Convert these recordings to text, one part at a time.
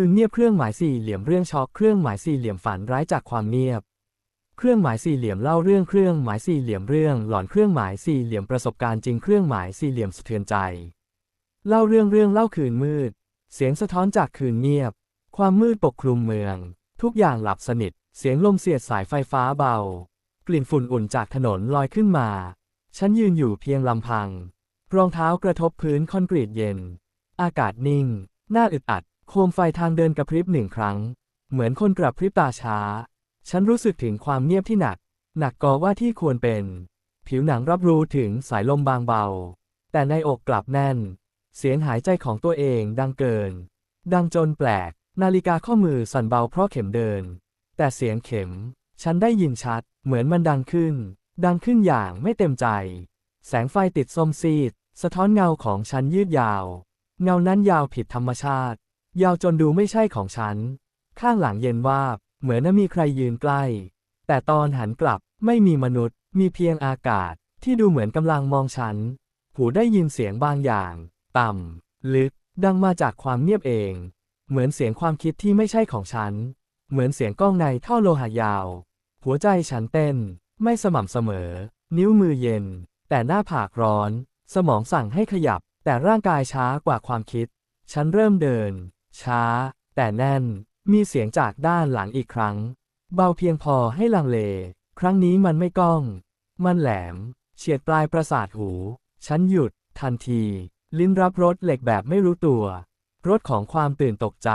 คือเงียบเครื่องหมายสี่เหลี่ยมเรื่องช็อกเครื่องหมายสี่เหลี่ยมฝันร้ายจากความเงียบ เครื่องหมายสี่เหลี่ยมเล่าเรื่องเครื่องหมายสี่เหลี่ยมเรื่องหลอนเครื่องหมายสี่เหลี่ยมประสบการณ์จริงเครื่องหมายสี่เหลี่ยมสะเทือนใจ เล่าเรื่องเรื่องเล่าคืนมืด เสียงสะท้อนจากคืนเงียบ ความมืดปกคลุมเมือง ทุกอย่างหลับสนิท เสียงลมเสียดสายไฟฟ้าเบา กลิ่นฝุ่นอุ่นจากถนนลอยขึ้นมา ฉันยืนอยู่เพียงลำพัง รองเท้ากระทบพื้นคอนกรีตเย็น อากาศนิ่งน่าอึดอัด โคมไฟทางเดินกระพริบหนึ่งครั้ง เหมือนคนกระพริบตาช้า ฉันรู้สึกถึงความเงียบที่หนัก หนักกว่าว่าที่ควรเป็น ผิวหนังรับรู้ถึงสายลมบางเบา แต่ในอกกลับแน่น เสียงหายใจของตัวเองดังเกิน ดังจนแปลก นาฬิกาข้อมือสั่นเบาเพราะเข็มเดิน แต่เสียงเข็ม ฉันได้ยินชัด เหมือนมันดังขึ้น ดังขึ้นอย่างไม่เต็มใจ แสงไฟติดส้มซีด สะท้อนเงาของฉันยืดยาว เงานั้นยาวผิดธรรมชาติ ยาวจนดูไม่ใช่ของฉัน ข้างหลังเย็นวาบ เหมือนมีใครยืนใกล้ แต่ตอนหันกลับไม่มีมนุษย์ มีเพียงอากาศ ที่ดูเหมือนกำลังมองฉัน หูได้ยินเสียงบางอย่าง ต่ำลึก ดังมาจากความเงียบเอง เหมือนเสียงความคิดที่ไม่ใช่ของฉัน เหมือนเสียงก้องในท่อโลหะยาว หัวใจฉันเต้น ไม่สม่ำเสมอ นิ้วมือเย็น แต่หน้าผากร้อน สมองสั่งให้ขยับ แต่ร่างกายช้ากว่าความคิด ฉันเริ่มเดิน ช้า แต่แน่น มีเสียงจากด้านหลังอีกครั้ง เบาเพียงพอให้ลังเล ครั้งนี้มันไม่ก้อง มันแหลม เฉียดปลายประสาทหู ฉันหยุด ทันที ลิ้นรับรสเหล็กแบบไม่รู้ตัว รสของความตื่นตกใจ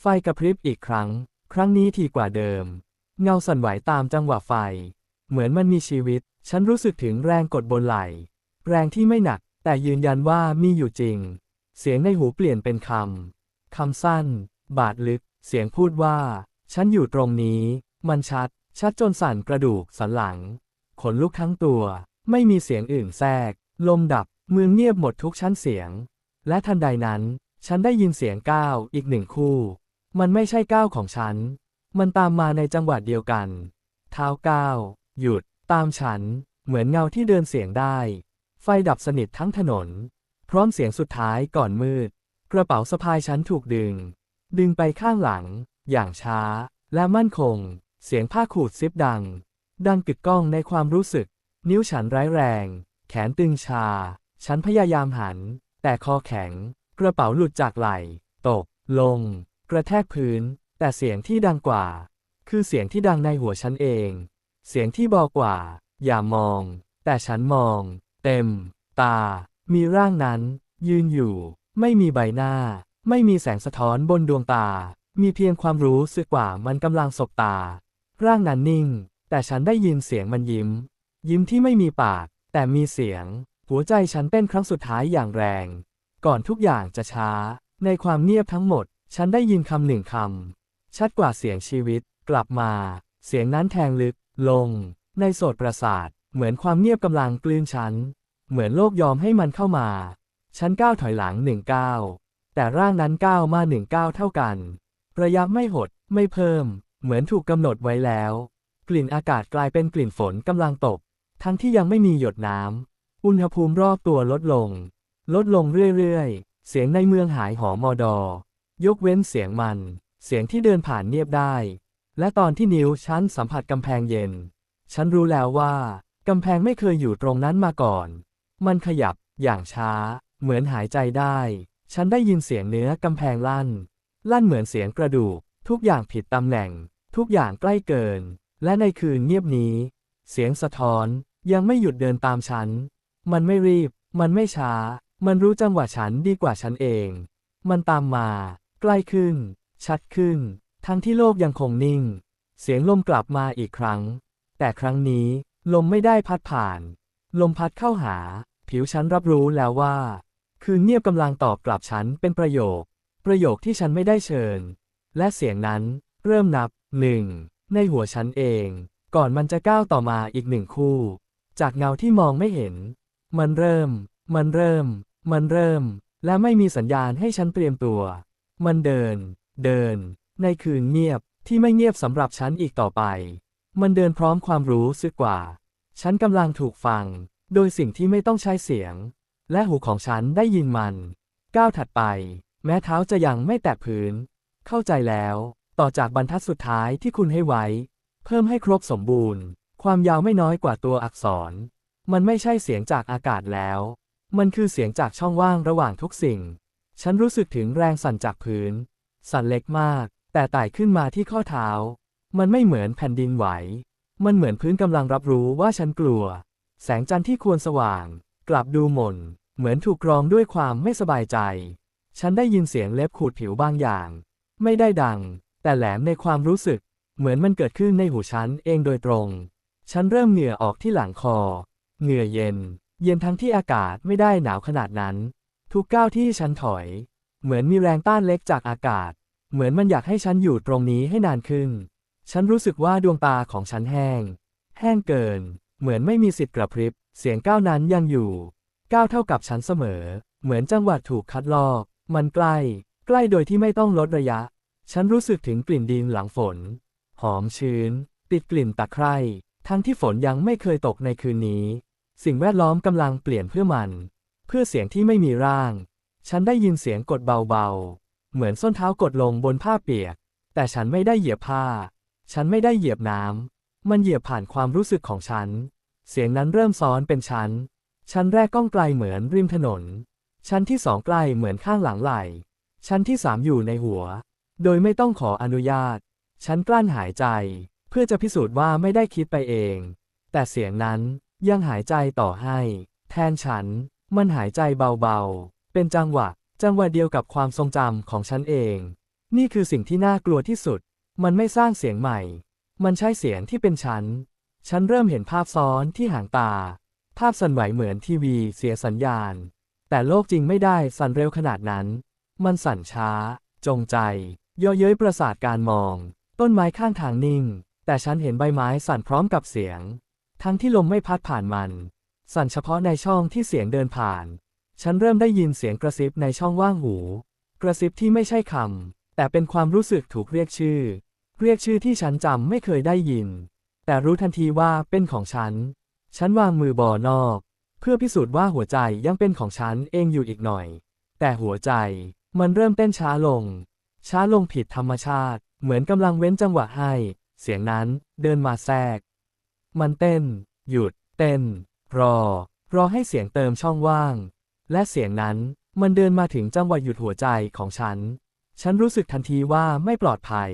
ไฟกระพริบอีกครั้ง ครั้งนี้ทีกว่าเดิม เงาสั่นไหวตามจังหวะไฟ เหมือนมันมีชีวิต ฉันรู้สึกถึงแรงกดบนไหล่แรงที่ไม่หนัก แต่ยืนยันว่ามีอยู่จริง เสียงในหูเปลี่ยนเป็นคำ คำสั้น บาดลึก เสียงพูดว่า ฉันอยู่ตรงนี้ มันชัด ชัดจนสั่นกระดูกสันหลัง ขนลุกทั้งตัว ไม่มีเสียงอื่นแทรก ลมดับเมืองเงียบหมดทุกชั้นเสียง และทันใดนั้น ฉันได้ยินเสียงก้าวอีกหนึ่งคู่ มันไม่ใช่ก้าวของฉัน มันตามมาในจังหวะเดียวกัน เท้าก้าว หยุด ตามฉัน เหมือนเงาที่เดินเสียงได้ ไฟดับสนิททั้งถนน พร้อมเสียงสุดท้ายก่อนมืด กระเป๋าสะพายฉันถูกดึง ดึงไปข้างหลัง อย่างช้า และมั่นคง เสียงผ้าขูดซิปดัง ดังกึกก้องในความรู้สึก นิ้วฉันร้ายแรง แขนตึงชา ฉันพยายามหัน แต่คอแข็ง กระเป๋าหลุดจากไหล่ ตก ลง กระแทกพื้น แต่เสียงที่ดังกว่า คือเสียงที่ดังในหัวฉันเอง เสียงที่บอกว่า อย่ามอง แต่ฉันมอง เต็ม ตา มีร่างนั้น ยืนอยู่ ไม่มีใบหน้า ไม่มีแสงสะท้อนบนดวงตา มีเพียงความรู้สึกว่ามันกำลังสบตา ร่างนั้นนิ่ง แต่ฉันได้ยินเสียงมันยิ้ม ยิ้มที่ไม่มีปาก แต่มีเสียง หัวใจฉันเต้นครั้งสุดท้ายอย่างแรง ก่อนทุกอย่างจะช้า ในความเงียบทั้งหมด ฉันได้ยินคำหนึ่งคำชัดกว่าเสียงชีวิต กลับมา เสียงนั้นแทงลึก ลง ในโสดประสาท เหมือนความเงียบกำลังกลืนฉัน เหมือนโลกยอมให้มันเข้ามา ฉันก้าวถอยหลังหนึ่งก้าวแต่ร่างนั้นก้าวมาหนึ่งก้าวเท่ากัน ระยะไม่หด ไม่เพิ่ม เหมือนถูกกำหนดไว้แล้ว กลิ่นอากาศกลายเป็นกลิ่นฝนกำลังตก ทั้งที่ยังไม่มีหยดน้ำ อุณหภูมิรอบตัวลดลง ลดลงเรื่อยๆ เสียงในเมืองหายหอมอดอ ยกเว้นเสียงมัน เสียงที่เดินผ่านเงียบได้ และตอนที่นิ้วฉันสัมผัสกำแพงเย็น ฉันรู้แล้วว่ากำแพงไม่เคยอยู่ตรงนั้นมาก่อน มันขยับอย่างช้า เหมือนหายใจได้ ฉันได้ยินเสียงเนื้อกำแพงลั่น ลั่นเหมือนเสียงกระดูก ทุกอย่างผิดตำแหน่ง ทุกอย่างใกล้เกิน และในคืนเงียบนี้ เสียงสะท้อนยังไม่หยุดเดินตามฉัน มันไม่รีบ มันไม่ช้า มันรู้จังหวะฉันดีกว่าฉันเอง มันตามมา ใกล้ขึ้น ชัดขึ้น ทั้งที่โลกยังคงนิ่ง เสียงลมกลับมาอีกครั้ง แต่ครั้งนี้ ลมไม่ได้พัดผ่าน ลมพัดเข้าหา ผิวฉันรับรู้แล้วว่า คืนเงียบกำลังตอบกลับฉันเป็นประโยค ประโยคที่ฉันไม่ได้เชิญ และเสียงนั้นเริ่มนับหนึ่งในหัวฉันเอง ก่อนมันจะก้าวต่อมาอีกหนึ่งคู่ จากเงาที่มองไม่เห็น มันเริ่ม มันเริ่ม มันเริ่ม และไม่มีสัญญาณให้ฉันเตรียมตัว มันเดิน เดิน ในคืนเงียบที่ไม่เงียบสำหรับฉันอีกต่อไป มันเดินพร้อมความรู้สึกว่า ฉันกำลังถูกฟัง โดยสิ่งที่ไม่ต้องใช้เสียง และหูของฉันได้ยินมัน ก้าวถัดไป แม้เท้าจะยังไม่แตะพื้น เข้าใจแล้ว ต่อจากบรรทัดสุดท้ายที่คุณให้ไว้ เพิ่มให้ครบสมบูรณ์ ความยาวไม่น้อยกว่าตัวอักษร มันไม่ใช่เสียงจากอากาศแล้ว มันคือเสียงจากช่องว่างระหว่างทุกสิ่ง ฉันรู้สึกถึงแรงสั่นจากพื้น สั่นเล็กมาก แต่ไต่ขึ้นมาที่ข้อเท้า มันไม่เหมือนแผ่นดินไหว มันเหมือนพื้นกำลังรับรู้ว่าฉันกลัว แสงจันทร์ที่ควรสว่าง กลับดูหม่น เหมือนถูกกรองด้วยความไม่สบายใจ ฉันได้ยินเสียงเล็บขูดผิวบางอย่าง ไม่ได้ดัง แต่แหลมในความรู้สึก เหมือนมันเกิดขึ้นในหูฉันเองโดยตรง ฉันเริ่มเหงื่อออกที่หลังคอ เหงื่อเย็น เย็นทั้งที่อากาศไม่ได้หนาวขนาดนั้น ทุกก้าวที่ฉันถอย เหมือนมีแรงต้านเล็กจากอากาศ เหมือนมันอยากให้ฉันอยู่ตรงนี้ให้นานขึ้น ฉันรู้สึกว่าดวงตาของฉันแห้ง แห้งเกิน เหมือนไม่มีสิทธิ์กระพริบ เสียงก้าวนั้นยังอยู่ ก้าวเท่ากับฉันเสมอ เหมือนจังหวัดถูกคัดลอก มันใกล้ ใกล้โดยที่ไม่ต้องลดระยะ ฉันรู้สึกถึงกลิ่นดินหลังฝน หอมชื้น ติดกลิ่นตะไคร่ ทั้งที่ฝนยังไม่เคยตกในคืนนี้ สิ่งแวดล้อมกำลังเปลี่ยนเพื่อมัน เพื่อเสียงที่ไม่มีร่าง ฉันได้ยินเสียงกดเบาๆ เหมือนส้นเท้ากดลงบนผ้าเปียก แต่ฉันไม่ได้เหยียบผ้า ฉันไม่ได้เหยียบน้ำ มันเหยียบผ่านความรู้สึกของฉัน เสียงนั้นเริ่มซ้อนเป็นชั้น ชั้นแรกก้องไกลเหมือนริมถนน ชั้นที่สองใกล้เหมือนข้างหลังไหล่ ชั้นที่สามอยู่ในหัว โดยไม่ต้องขออนุญาต ฉันกลั้นหายใจ เพื่อจะพิสูจน์ว่าไม่ได้คิดไปเอง แต่เสียงนั้นยังหายใจต่อให้ แทนฉัน มันหายใจเบาๆ เป็นจังหวะ จังหวะเดียวกับความทรงจำของฉันเอง นี่คือสิ่งที่น่ากลัวที่สุด มันไม่สร้างเสียงใหม่ มันใช่เสียงที่เป็นฉัน ฉันเริ่มเห็นภาพซ้อนที่หางตา ภาพสั่นไหวเหมือนทีวีเสียสัญญาณ แต่โลกจริงไม่ได้สั่นเร็วขนาดนั้น มันสั่นช้า จงใจย่อเย้ยประสาทการมอง ต้นไม้ข้างทางนิ่ง แต่ฉันเห็นใบไม้สั่นพร้อมกับเสียง ทั้งที่ลมไม่พัดผ่านมัน สั่นเฉพาะในช่องที่เสียงเดินผ่าน ฉันเริ่มได้ยินเสียงกระซิบในช่องว่างหู กระซิบที่ไม่ใช่คำแต่เป็นความรู้สึกถูกเรียกชื่อ เรียกชื่อที่ฉันจำไม่เคยได้ยิน แต่รู้ทันทีว่าเป็นของฉัน ฉันวางมือบ่อนอก เพื่อพิสูจน์ว่าหัวใจยังเป็นของฉันเองอยู่อีกหน่อย แต่หัวใจมันเริ่มเต้นช้าลง ช้าลงผิดธรรมชาติ เหมือนกำลังเว้นจังหวะให้ เสียงนั้นเดินมาแทรก มันเต้น หยุด เต้น รอ รอให้เสียงเติมช่องว่าง และเสียงนั้นมันเดินมาถึงจังหวะหยุดหัวใจของฉัน ฉันรู้สึกทันทีว่าไม่ปลอดภัย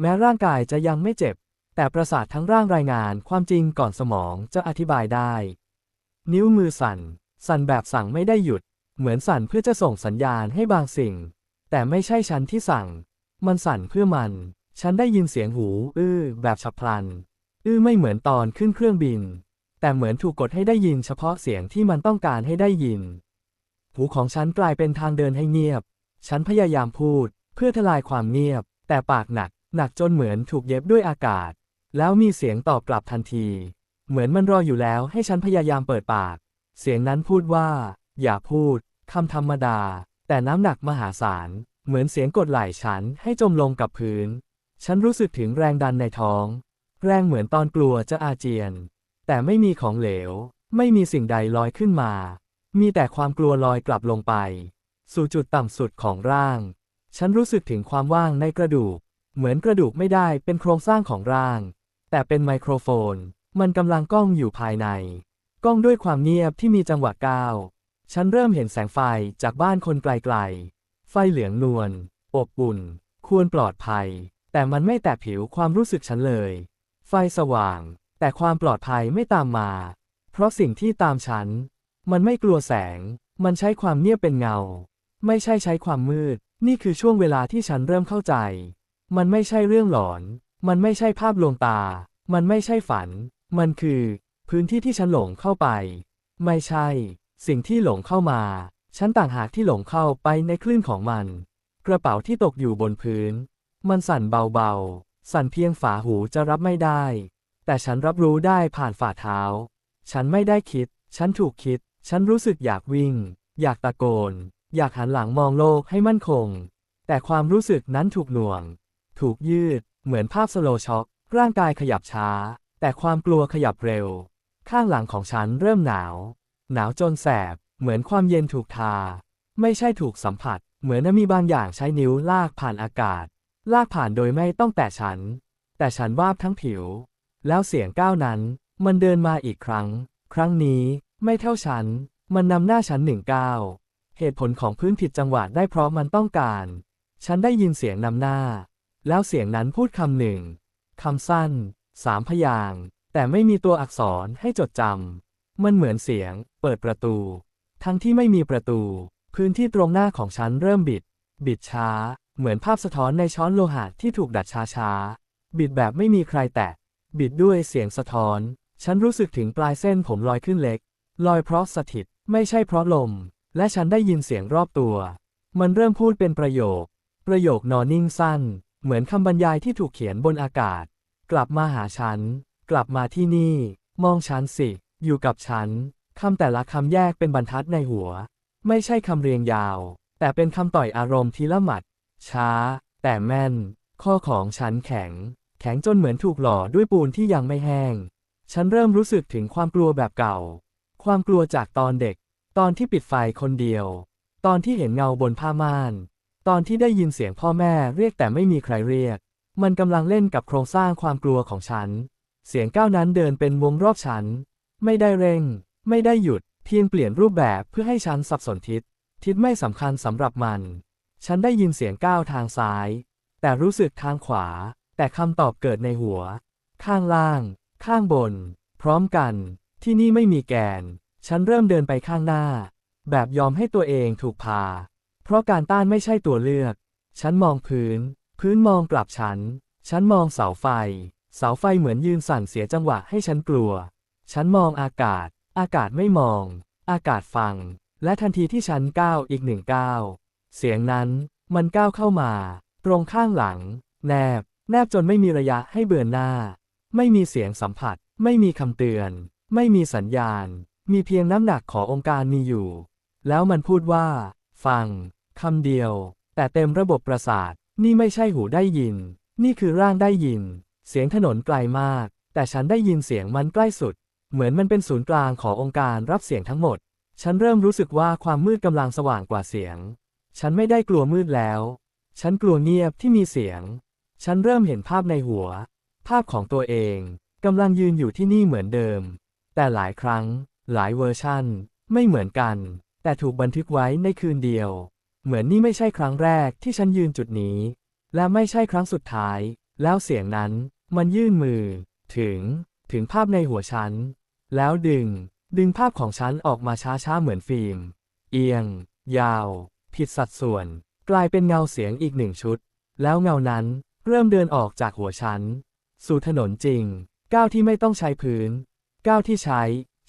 แม้ร่างกายจะยังไม่เจ็บ แต่ประสาททั้งร่างรายงานความจริงก่อนสมองจะอธิบายได้ นิ้วมือสั่น สั่นแบบสั่งไม่ได้หยุด เหมือนสั่นเพื่อจะส่งสัญญาณให้บางสิ่ง แต่ไม่ใช่ฉันที่สั่ง มันสั่นเพื่อมัน ฉันได้ยินเสียงหู อื้อ แบบฉับพลัน อื้อไม่เหมือนตอนขึ้นเครื่องบิน แต่เหมือนถูกกดให้ได้ยินเฉพาะเสียงที่มันต้องการให้ได้ยิน หูของฉันกลายเป็นทางเดินให้เงียบ ฉันพยายามพูด เพื่อทลายความเงียบ แต่ปากหนัก หนักจนเหมือนถูกเย็บด้วยอากาศ แล้วมีเสียงตอบกลับทันที เหมือนมันรออยู่แล้วให้ฉันพยายามเปิดปาก เสียงนั้นพูดว่า อย่าพูดคำธรรมดา แต่น้ำหนักมหาศาล เหมือนเสียงกดไหล่ฉันให้จมลงกับพื้น ฉันรู้สึกถึงแรงดันในท้อง แรงเหมือนตอนกลัวจะอาเจียน แต่ไม่มีของเหลว ไม่มีสิ่งใดลอยขึ้นมา มีแต่ความกลัวลอยกลับลงไป สู่จุดต่ำสุดของร่าง ฉันรู้สึกถึงความว่างในกระดูก เหมือนกระดูกไม่ได้เป็นโครงสร้างของร่าง แต่เป็นไมโครโฟน มันกำลังก้องอยู่ภายใน ก้องด้วยความเงียบที่มีจังหวะก้าว ฉันเริ่มเห็นแสงไฟจากบ้านคนไกลๆ ไฟเหลืองนวล อบอุ่น ควรปลอดภัย แต่มันไม่แตะผิวความรู้สึกฉันเลย ไฟสว่าง แต่ความปลอดภัยไม่ตามมา เพราะสิ่งที่ตามฉัน มันไม่กลัวแสง มันใช้ความเงียบเป็นเงา ไม่ใช่ใช้ความมืด นี่คือช่วงเวลาที่ฉันเริ่มเข้าใจ มันไม่ใช่เรื่องหลอน มันไม่ใช่ภาพลวงตา มันไม่ใช่ฝัน มันคือ พื้นที่ที่ฉันหลงเข้าไป ไม่ใช่ สิ่งที่หลงเข้ามา ฉันต่างหากที่หลงเข้าไปในคลื่นของมัน กระเป๋าที่ตกอยู่บนพื้น มันสั่นเบาๆ สั่นเพียงฝาหูจะรับไม่ได้ แต่ฉันรับรู้ได้ผ่านฝ่าเท้า ฉันไม่ได้คิด ฉันถูกคิด ฉันรู้สึกอยากวิ่ง อยากตะโกน อยากหันหลังมองโลกให้มั่นคง แต่ความรู้สึกนั้นถูกหน่วง ถูกยืด เหมือนภาพสโลช็อคร่างกายขยับช้า แต่ความกลัวขยับเร็ว ข้างหลังของฉันเริ่มหนาว หนาวจนแสบ เหมือนความเย็นถูกทา ไม่ใช่ถูกสัมผัส เหมือนมีบางอย่างใช้นิ้วลากผ่านอากาศ ลากผ่านโดยไม่ต้องแตะฉัน แต่ฉันวาบทั้งผิว แล้วเสียงก้าวนั้น มันเดินมาอีกครั้ง ครั้งนี้ไม่เท่าฉัน มันนำหน้าฉันหนึ่งก้าวเหตุผลของพื้นผิดจังหวะได้เพราะมันต้องการ ฉันได้ยินเสียงนำหน้า แล้วเสียงนั้นพูดคำหนึ่งคำสั้นสามพยางแต่ไม่มีตัวอักษรให้จดจำมันเหมือนเสียง เปิดประตู ทั้งที่ไม่มีประตู พื้นที่ตรงหน้าของฉันเริ่มบิด บิดช้า เหมือนภาพสะท้อนในช้อนโลหะที่ถูกดัดช้าช้าบิดแบบไม่มีใครแตะ บิดด้วยเสียงสะท้อน ฉันรู้สึกถึงปลายเส้นผมลอยขึ้นเล็ก ลอยเพราะสถิต ไม่ใช่เพราะลม และฉันได้ยินเสียงรอบตัว มันเริ่มพูดเป็นประโยค ประโยคนอนนิ่งสั้น เหมือนคำบรรยายที่ถูกเขียนบนอากาศ กลับมาหาฉัน กลับมาที่นี่ มองฉันสิ อยู่กับฉัน คำแต่ละคำแยกเป็นบรรทัดในหัว ไม่ใช่คำเรียงยาว แต่เป็นคำต่อยอารมณ์ทีละหมัด ช้า แต่แม่น ข้อของฉันแข็ง แข็งจนเหมือนถูกหล่อด้วยปูนที่ยังไม่แห้ง ฉันเริ่มรู้สึกถึงความกลัวแบบเก่า ความกลัวจากตอนเด็ก ตอนที่ปิดไฟคนเดียว ตอนที่เห็นเงาบนผ้าม่าน ตอนที่ได้ยินเสียงพ่อแม่เรียกแต่ไม่มีใครเรียก มันกำลังเล่นกับโครงสร้างความกลัวของฉัน เสียงก้าวนั้นเดินเป็นวงรอบฉัน ไม่ได้เร่ง ไม่ได้หยุด เพียงเปลี่ยนรูปแบบเพื่อให้ฉันสับสนทิศ ทิศไม่สำคัญสำหรับมัน ฉันได้ยินเสียงก้าวทางซ้าย แต่รู้สึกทางขวา แต่คำตอบเกิดในหัว ข้างล่าง ข้างบน พร้อมกัน ที่นี่ไม่มีแกน ฉันเริ่มเดินไปข้างหน้า แบบยอมให้ตัวเองถูกพา เพราะการต้านไม่ใช่ตัวเลือก ฉันมองพื้น พื้นมองกลับฉัน ฉันมองเสาไฟ เสาไฟเหมือนยืนสั่นเสียจังหวะให้ฉันกลัว ฉันมองอากาศ อากาศไม่มอง อากาศฟัง และทันทีที่ฉันก้าวอีกหนึ่งก้าวเสียงนั้นมันก้าวเข้ามา ตรงข้างหลัง แนบ แนบจนไม่มีระยะให้เบือนหน้า ไม่มีเสียงสัมผัส ไม่มีคำเตือน ไม่มีสัญญาณ มีเพียงน้ำหนักขององค์การมีอยู่ แล้วมันพูดว่า ฟัง คำเดียว แต่เต็มระบบประสาท นี่ไม่ใช่หูได้ยิน นี่คือร่างได้ยิน เสียงถนนไกลมาก แต่ฉันได้ยินเสียงมันใกล้สุด เหมือนมันเป็นศูนย์กลางขององค์การรับเสียงทั้งหมด ฉันเริ่มรู้สึกว่าความมืดกำลังสว่างกว่าเสียง ฉันไม่ได้กลัวมืดแล้ว ฉันกลัวเงียบที่มีเสียง ฉันเริ่มเห็นภาพในหัว ภาพของตัวเองกำลังยืนอยู่ที่นี่เหมือนเดิม แต่หลายครั้ง หลายเวอร์ชั่น ไม่เหมือนกัน แต่ถูกบันทึกไว้ในคืนเดียว เหมือนนี่ไม่ใช่ครั้งแรกที่ฉันยืนจุดนี้ และไม่ใช่ครั้งสุดท้าย แล้วเสียงนั้น มันยื่นมือ ถึง ถึงภาพในหัวฉัน แล้วดึง ดึงภาพของฉันออกมาช้าๆเหมือนฟิล์ม เอียง ยาว ผิดสัดส่วน กลายเป็นเงาเสียงอีกหนึ่งชุด แล้วเงานั้นเริ่มเดินออกจากหัวฉัน สู่ถนนจริง ก้าวที่ไม่ต้องใช้พื้น ก้าวที่ใช้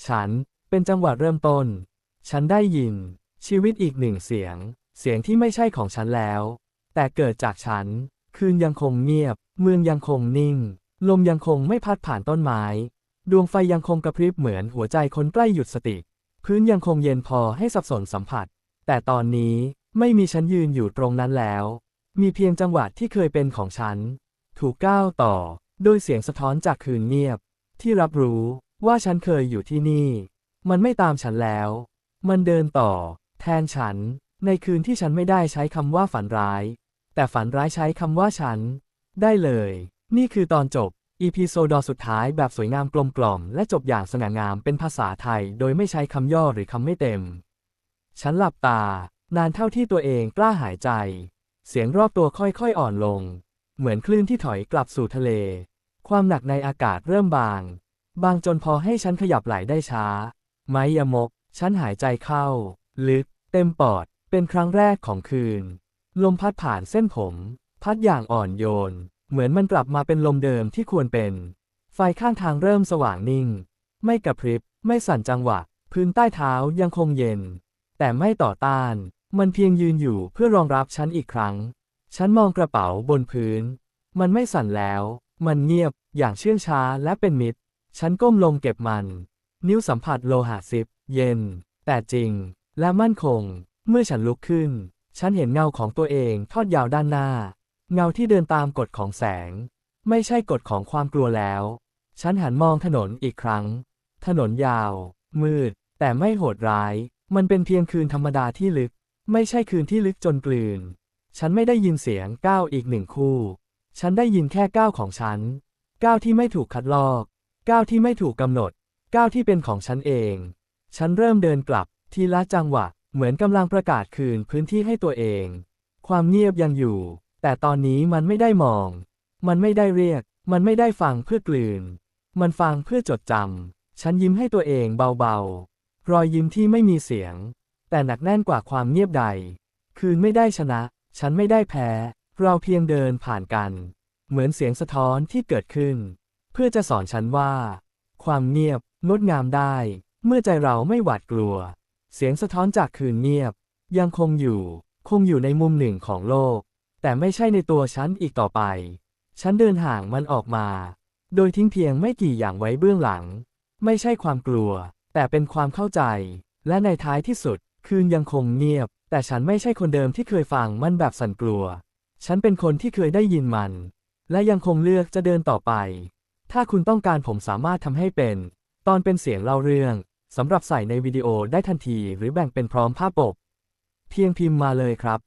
ฉัน เป็นจังหวะเริ่มต้น ฉันได้ยิน ชีวิตอีกหนึ่งเสียง เสียงที่ไม่ใช่ของฉันแล้ว แต่เกิดจากฉัน คืนยังคงเงียบ เมืองยังคงนิ่ง ลมยังคงไม่พัดผ่านต้นไม้ ดวงไฟยังคงกระพริบเหมือนหัวใจคนใกล้หยุดสติ พื้นยังคงเย็นพอให้สับสนสัมผัส แต่ตอนนี้ไม่มีฉันยืนอยู่ตรงนั้นแล้ว มีเพียงจังหวะที่เคยเป็นของฉัน ถูกก้าวต่อ โดยเสียงสะท้อนจากคืนเงียบ ที่รับรู้ว่าฉันเคยอยู่ที่นี่ มันไม่ตามฉันแล้ว มันเดินต่อ แทนฉัน ในคืนที่ฉันไม่ได้ใช้คำว่าฝันร้าย แต่ฝันร้ายใช้คำว่าฉัน ได้เลย นี่คือตอนจบ อีพีโซดสุดท้ายแบบสวยงามกลมกล่อมและจบอย่างสง่างามเป็นภาษาไทย โดยไม่ใช้คำย่อหรือคำไม่เต็ม ฉันหลับตา นานเท่าที่ตัวเองกล้าหายใจ เสียงรอบตัวค่อยๆอ่อนลง เหมือนคลื่นที่ถอยกลับสู่ทะเล ความหนักในอากาศเริ่มบาง บางจนพอให้ฉันขยับไหลได้ช้า ไม้ยมก ฉันหายใจเข้า ลึก เต็มปอด เป็นครั้งแรกของคืน ลมพัดผ่านเส้นผม พัดอย่างอ่อนโยน เหมือนมันกลับมาเป็นลมเดิมที่ควรเป็น ไฟข้างทางเริ่มสว่างนิ่ง ไม่กระพริบ ไม่สั่นจังหวะ พื้นใต้เท้ายังคงเย็น แต่ไม่ต่อต้าน มันเพียงยืนอยู่เพื่อรองรับฉันอีกครั้ง ฉันมองกระเป๋าบนพื้น มันไม่สั่นแล้ว มันเงียบอย่างเชื่องช้าและเป็นมิตร ฉันก้มลงเก็บมัน นิ้วสัมผัสโลหะซิบเย็น แต่จริง และมั่นคง เมื่อฉันลุกขึ้น ฉันเห็นเงาของตัวเองทอดยาวด้านหน้า เงาที่เดินตามกฎของแสง ไม่ใช่กฎของความกลัวแล้ว ฉันหันมองถนนอีกครั้ง ถนนยาว มืด แต่ไม่โหดร้าย มันเป็นเพียงคืนธรรมดาที่ลึก ไม่ใช่คืนที่ลึกจนกลืน ฉันไม่ได้ยินเสียงก้าวอีกหนึ่งคู่ ฉันได้ยินแค่ก้าวของฉัน ก้าวที่ไม่ถูกคัดลอก ก้าวที่ไม่ถูกกำหนด ก้าวที่เป็นของฉันเอง ฉันเริ่มเดินกลับทีละจังหวะ เหมือนกำลังประกาศคืนพื้นที่ให้ตัวเอง ความเงียบยังอยู่ แต่ตอนนี้มันไม่ได้มอง มันไม่ได้เรียก มันไม่ได้ฟังเพื่อกลืน มันฟังเพื่อจดจำ ฉันยิ้มให้ตัวเองเบาๆ รอยยิ้มที่ไม่มีเสียง แต่หนักแน่นกว่าความเงียบใด คืนไม่ได้ชนะ ฉันไม่ได้แพ้ เราเพียงเดินผ่านกัน เหมือนเสียงสะท้อนที่เกิดขึ้น เพื่อจะสอนฉันว่า ความเงียบงดงามได้ เมื่อใจเราไม่หวาดกลัว เสียงสะท้อนจากคืนเงียบ ยังคงอยู่ คงอยู่ในมุมหนึ่งของโลก แต่ไม่ใช่ในตัวฉันอีกต่อไป ฉันเดินห่างมันออกมา โดยทิ้งเพียงไม่กี่อย่างไว้เบื้องหลัง ไม่ใช่ความกลัว แต่เป็นความเข้าใจ และในท้ายที่สุด คืนยังคงเงียบ แต่ฉันไม่ใช่คนเดิมที่เคยฟังมันแบบสั่นกลัว ฉันเป็นคนที่เคยได้ยินมัน และยังคงเลือกจะเดินต่อไป ถ้าคุณต้องการผมสามารถทำให้เป็น ตอนเป็นเสียงเล่าเรื่อง สำหรับใส่ในวิดีโอได้ทันทีหรือแบ่งเป็นพร้อมภาพปก เพียงพิมพ์มาเลยครับ